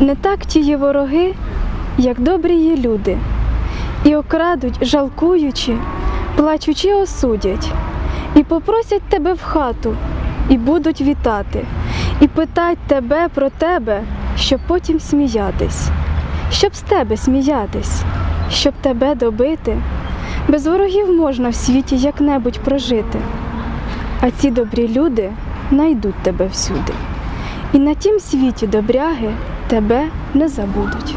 Не так ті є вороги, як добрі є люди, і окрадуть, жалкуючи, плачучи осудять, і попросять тебе в хату, і будуть вітати, і питать тебе про тебе, щоб потім сміятись, щоб з тебе сміятись, щоб тебе добити. Без ворогів можна в світі як-небудь прожити, а ці добрі люди найдуть тебе всюди. І на тім світі добряги тебе не забудуть.